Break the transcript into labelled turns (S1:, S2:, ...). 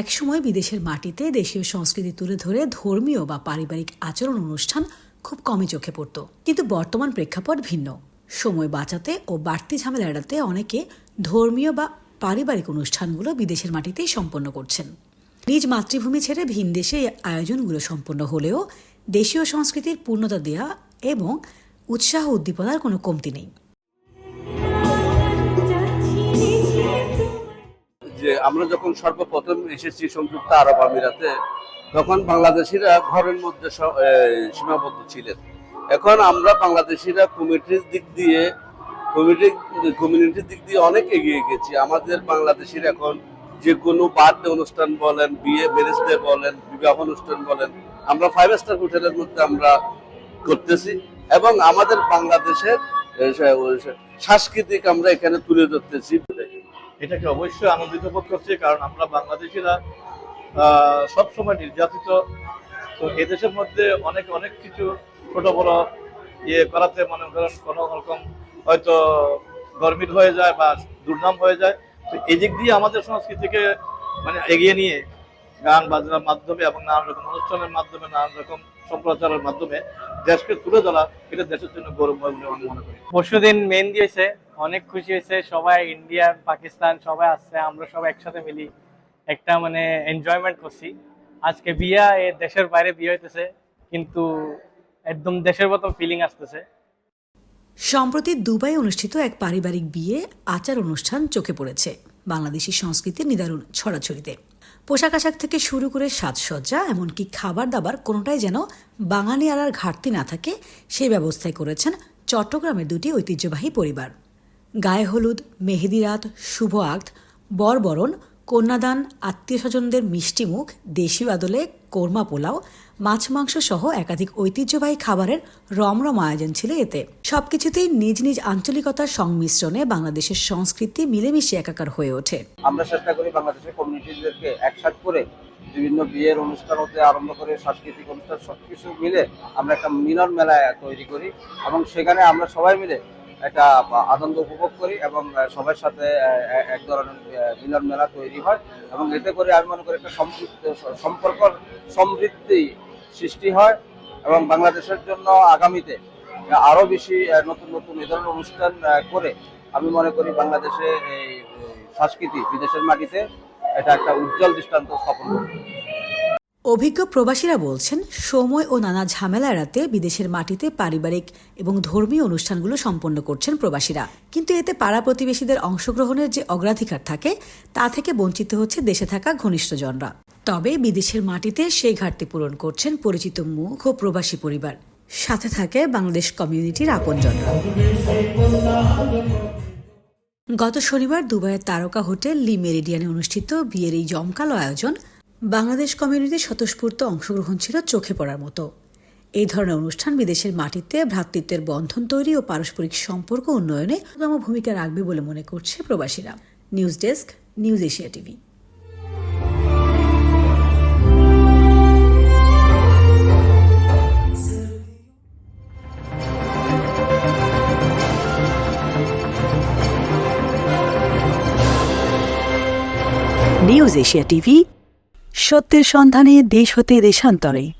S1: একসময় বিদেশের মাটিতে দেশীয় সংস্কৃতি তুলে ধরে ধর্মীয় বা পারিবারিক আচরণ অনুষ্ঠান খুব কমই চোখে পড়ত। কিন্তু বর্তমান প্রেক্ষাপট ভিন্ন। সময় বাঁচাতে ও বাড়তি ঝামেলা এড়াতে অনেকে ধর্মীয় বা পারিবারিক অনুষ্ঠানগুলো বিদেশের মাটিতেই সম্পন্ন করছেন। নিজ মাতৃভূমি ছেড়ে ভিন দেশে আয়োজনগুলো সম্পন্ন হলেও দেশীয় সংস্কৃতির পূর্ণতা দেওয়া এবং উৎসাহ উদ্দীপনার কোনো কমতি নেই।
S2: যে আমরা যখন সর্বপ্রথম এসেছি সংযুক্ত আরব আমিরাতে, তখন বাংলাদেশিরা ঘরের মধ্যে সীমাবদ্ধ ছিলেন। এখন আমরা বাংলাদেশিরা কমিটির দিক দিয়ে কমিটি কমিউনিটির দিক দিয়ে অনেক এগিয়ে গেছি। আমাদের বাংলাদেশির এখন যে কোনো বার্থডে অনুষ্ঠান বলেন, বিয়ে ম্যারেজ ডে বলেন, বিবাহ অনুষ্ঠান বলেন, আমরা ফাইভ স্টার হোটেলের মধ্যে আমরা করতেছি এবং আমাদের বাংলাদেশের সাংস্কৃতিক আমরা এখানে তুলে ধরতেছি।
S3: এটাকে অবশ্যই আনন্দিত বোধ করছি, কারণ আমরা বাংলাদেশিরা সব সময় নির্যাতিত। তো এদেশের মধ্যে অনেক অনেক কিছু ছোট বড় ইয়ে করাতে মনে করেন কোনো রকম হয়তো গরমিল হয়ে যায় বা দুর্নাম হয়ে যায়। তো এই দিক দিয়ে আমাদের সংস্কৃতিকে মানে এগিয়ে নিয়ে গান বাজনার মাধ্যমে এবং নানান রকম অনুষ্ঠানের মাধ্যমে, নানান রকম সম্প্রচারের মাধ্যমে দেশকে তুলে ধরা এটা দেশের জন্য গৌরবময় বলে আমি মনে করি।
S4: পরশুদিন মেন দিয়েছে অনেক খুশি হয়েছে। সবাই ইন্ডিয়া, পাকিস্তান সবাই আসছে, আমরা সবাই একসাথে মিলি একটা মানে এনজয়মেন্ট করছি। আজকে বিয়া, এ দেশের বাইরে বিয়ে হইতেছে, কিন্তু একদম দেশের মতো ফিলিং আসতেছে।
S1: সম্প্রতি দুবাই অনুষ্ঠিত এক পারিবারিক বিয়ে, আচার অনুষ্ঠান চোখে পড়েছে বাংলাদেশি সংস্কৃতির নিদারুণ ছড়াছড়িতে। পোশাক আশাক থেকে শুরু করে সাজসজ্জা, এমনকি খাবার দাবার কোনোটাই যেন বাঙালি আলার ঘাটতি না থাকে সেই ব্যবস্থাই করেছেন চট্টগ্রামের দুটি ঐতিহ্যবাহী পরিবার। গায়ে হলুদ, মেহেদি রাত, শুভ আক্ত, বরবরণ, কন্যাদান আত্মীয় স্বজনদের মিষ্টিমুখ দেশীয় আদলে কোরমা পোলাও, মাছ মাংস সহ একাধিক ঐতিহ্যবাহী খাবারের রমরম আয়োজন ছিল এতে। সবকিছুতেই নিজ নিজ আঞ্চলিকতার সংমিশ্রণে বাংলাদেশের সংস্কৃতি মিলেমিশে একাকার হয়ে ওঠে।
S5: আমরা চেষ্টা করি বাংলাদেশের কমিউনিটিদেরকে একসাথ করে বিভিন্ন বিয়ের অনুষ্ঠান হতে আরম্ভ করে সাংস্কৃতিক অনুষ্ঠান সবকিছু মিলে আমরা একটা মিলন মেলা তৈরি করি এবং সেখানে আমরা সবাই মিলে একটা আনন্দ উপভোগ করি এবং সবার সাথে এক ধরনের মিলন মেলা তৈরি হয় এবং এতে করে আমি মনে করি একটা সম্পৃক্ত সম্পর্ক সমৃদ্ধি সৃষ্টি হয় এবং বাংলাদেশের জন্য আগামীতে আরও বেশি নতুন নতুন এ ধরনের অনুষ্ঠান করে আমি মনে করি বাংলাদেশে এই সংস্কৃতি বিদেশের মাটিতে এটা একটা উজ্জ্বল দৃষ্টান্ত স্থাপন করবে।
S1: অভিজ্ঞ প্রবাসীরা বলছেন, সময় ও নানা ঝামেলা এড়াতে বিদেশের মাটিতে পারিবারিক এবং ধর্মীয় অনুষ্ঠানগুলো সম্পন্ন করছেন প্রবাসীরা। কিন্তু এতে পাড়া প্রতিবেশীদের অংশগ্রহণের যে অগ্রাধিকার থাকে, তা থেকে বঞ্চিত হচ্ছে দেশে থাকা ঘনিষ্ঠজনরা। তবে বিদেশের মাটিতে সেই ঘাটতি পূরণ করছেন পরিচিত মুখ ও প্রবাসী পরিবার। সাথে থাকে বাংলাদেশ কমিউনিটির আপনজনরা। গত শনিবার দুবাইয়ের তারকা হোটেল লি মেরিডিয়ানে অনুষ্ঠিত বিয়ের এই জমকালো আয়োজন বাংলাদেশ কমিউনিটির স্বতঃস্ফূর্ত অংশগ্রহণ ছিল চোখে পড়ার মতো। এই ধরনের অনুষ্ঠান বিদেশের মাটিতে ভ্রাতৃত্বের বন্ধন তৈরি ও পারস্পরিক সম্পর্ক উন্নয়নে অন্যতম ভূমিকা রাখবে বলে মনে করছে প্রবাসীরা। News desk, news Asia TV.
S6: News Asia TV সত্যের সন্ধানে দেশ হতে দেশান্তরে।